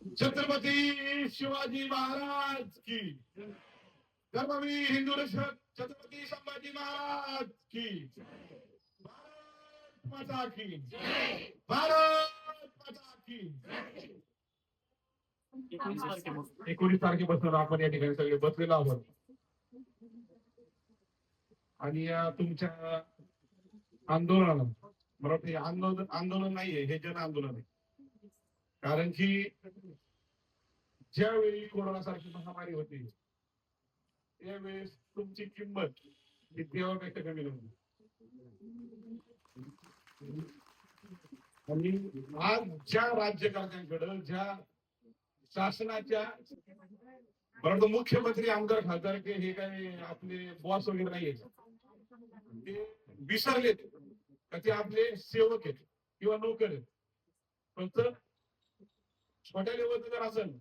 छत्रपती शिवाजी महाराज की. धर्मवीर हिंदू रक्षक छत्रपती संभाजी महाराज की. भारत माता की. भारत माता की. एकोणीस तारखेपासून आपण या ठिकाणी सगळे बसलेलो आहोत. आणि या तुमच्या आंदोलनाला मला वाटतं आंदोलन आंदोलन नाहीये हे जन आंदोलन आहे. कारण की ज्यावेळी कोरोनासारखी महामारी होती त्यावेळेस तुमची किंमत ही देवापेक्षा कमी नव्हती. आणि आज ज्या राज्यकर्त्यांकडे ज्या शासनाच्या परंतु मुख्यमंत्री आमदार खासदार के हे काय आपले बॉस वगैरे नाहीये ते विसरलेत. का ते आपले सेवक आहेत किंवा नोकर आहेत. फक्त छोट्या लेवलचं जर असेल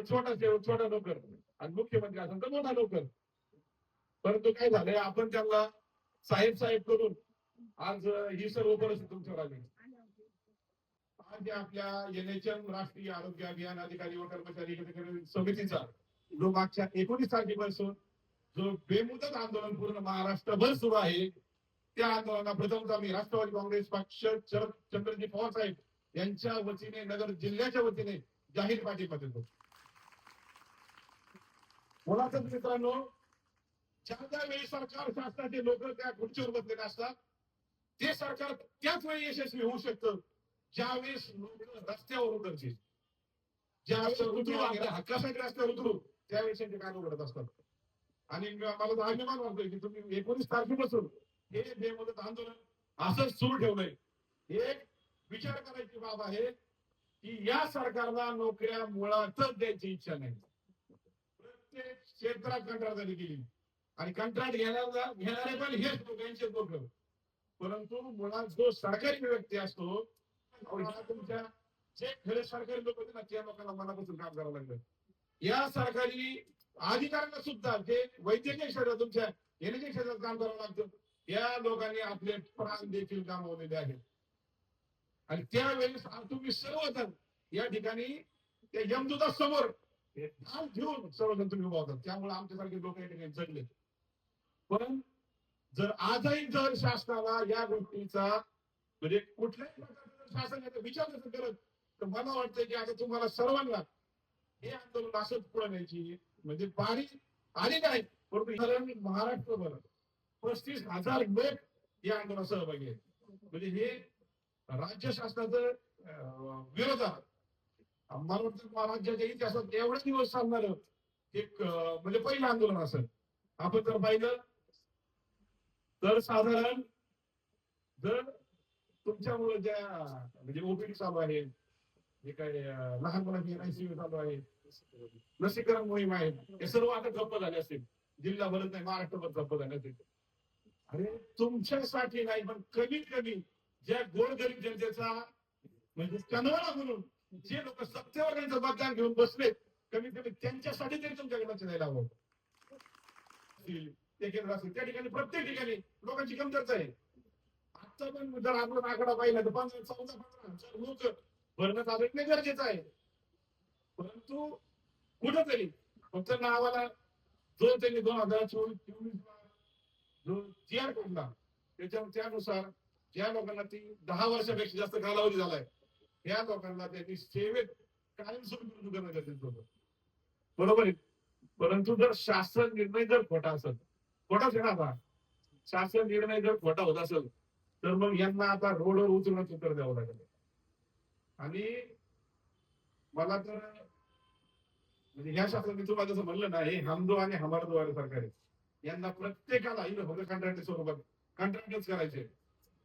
छोटा छोटा नोकर. आणि मुख्यमंत्री असेल तर मोठा नोकर. परंतु काय झालंय आपण त्यांना साहेब साहेब करून आज ही सर्व परिस्थिती तुमच्यावर आली. आज आपल्या एनएचएम राष्ट्रीय आरोग्य अभियान अधिकारी व कर्मचारी समितीचा जो मागच्या एकोणीस तारखेपासून जो बेमुदत आंदोलन पूर्ण महाराष्ट्रभर सुरू आहे त्या आंदोलना प्रथमतः मी राष्ट्रवादी काँग्रेस पक्ष शरद चंद्रजी पवार साहेब यांच्या वतीने नगर जिल्ह्याच्या वतीने जाहीर पाठिंबा देतो. मुलाखत मित्रांनो ज्या ज्या वेळी सरकार शासनाचे लोक त्या खुर्चीवर बसलेले असतात ते सरकार त्याच वेळी यशस्वी होऊ शकतं ज्यावेळेस लोक रस्त्यावर उतरतील. ज्यावेळेस उतरू हक्कासाठी रस्त्यावर उतरू त्यावेळेस त्यांचे कान उघडत असतात. आणि मला तर अभिमान वाटतोय की तुम्ही एकोणीस तारखेपासून हे बेमुदत आंदोलन असंच सुरू ठेवलंय. एक विचार करायची बाब आहे की या सरकारला नोकऱ्या मुळातच द्यायची इच्छा नाही. क्षेत्रात कंत्राटदारी केली. आणि कंत्राट घेणारा घेणारे पण हेच लोक यांचे लोक. परंतु मुळात जो सरकारी व्यक्ती असतो तुमच्या जे खरे सरकारी लोक होते ना त्या लोकांना मनापासून काम करावं लागलं. या सरकारी अधिकाऱ्यांना सुद्धा जे वैद्यकीय क्षेत्रात तुमच्या एनर्जी क्षेत्रात काम करावं लागतं या लोकांनी आपले प्राण देखील गमावलेले आहेत. आणि त्यावेळेस तुम्ही सर्वजण या ठिकाणी त्या यमदूता समोर ढाल घेऊन सर्वजण तुम्ही उभा होतात. त्यामुळे आमच्यासारखे लोक या ठिकाणी जगले. पण जर आजही जर शासनाला या गोष्टीचा म्हणजे कुठल्याही प्रकारचा शासन याचा विचार करत तर मला वाटतं की आता तुम्हाला सर्वांना हे आंदोलन असंच पुढे न्यायची म्हणजे पाणी आली नाही परंतु महाराष्ट्रभर पस्तीस हजार लोक या आंदोलनात सहभागी आहेत. म्हणजे हे राज्य शासनाचं विरोधात मला वाटतं इतिहासात एवढे दिवस चालणार एक म्हणजे पहिलं आंदोलन असेल आपण जर पाहिलं तर साधारण जर तुमच्यामुळे ज्या म्हणजे ओपीडी चालू आहे जे काय लहान मुलांची एनआयसीयू चालू आहे लसीकरण मोहीम आहे हे सर्व आता गप्प झाले असतील. जिल्हाभरच नाही महाराष्ट्रभर गप्प झाले असतील. अरे तुमच्यासाठी नाही पण कमीत कमी ज्या गोरगरीब जनतेचा म्हणजे कनवाला म्हणून जे लोक सत्तेवर जबाबदार घेऊन बसले कमीत कमी त्यांच्यासाठी तरी तुमच्याकडे लक्ष द्यायला हवं ते केंद्र असेल त्या ठिकाणी प्रत्येक ठिकाणी लोकांची कमतरता आहे. आता पण जर आपण आकडा पाहिला तर पंधरा चौदा पंधरा हजार लोक भरणं चालू गरजेचं आहे. परंतु कुठंतरी फक्त नावाला जो त्यांनी दोन हजार चोवीस चोवीस जो जी आर त्याच्या त्यानुसार ज्या लोकांना ती दहा वर्षापेक्षा जास्त कालावधी झालाय या लोकांना त्यांनी सेवेत कायमस्वरूपी रुजू करणं गरजेचं होतं बरोबर आहे? परंतु जर शासन निर्णय जर खोटा असेल खोटाच येणार आता शासन निर्णय जर खोटा होत असेल तर मग यांना आता रोडवर उचलूनच उत्तर द्यावं लागेल. आणि मला तर म्हणजे ह्या शासनाने तुम्हाला जसं म्हणलं ना हे हमदो आणि हमारदो वाले सरकार आहे. यांना प्रत्येकाला इथं फक्त कंत्राटी स्वरूपात कंत्राटच करायचे.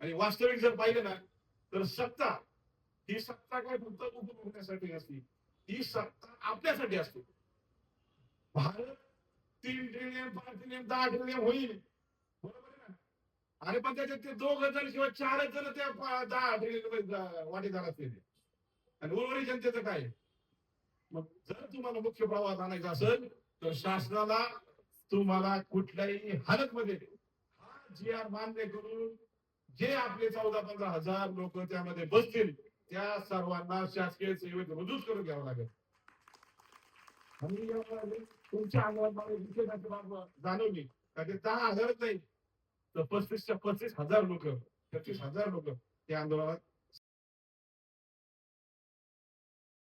आणि वास्तविक जर पाहिलं ना तर सत्ता ही सत्ता काय फक्त उपभोगण्यासाठी असते? ही सत्ता आपल्यासाठी असते. भारत तीन ट्रिलियन पाच ट्रिलियन दहा ट्रिलियन होईल. बरोबर आहे ना? अरे पण त्याच्यात ते दोघ जण किंवा चारच जण त्या दहा ट्रिलियन वाटेदार असतील. आणि उर्वरित जनतेचं काय? मग जर तुम्हाला मुख्य प्रवाहात आणायचा असेल तर शासनाला तुम्हाला कुठल्याही हालतमध्ये हा जी आर मान्य करून जे आपले चौदा पंधरा हजार लोक त्यामध्ये बसतील त्या सर्वांना शासकीय सेवेत रुजूच करून घ्यावं लागेल. आणि तुमच्या अंगावर मला बाब जाणवली. का ते दहा हजारच नाही. तर पस्तीसच्या पस्तीस हजार लोक पस्तीस हजार लोक त्या आंदोलनात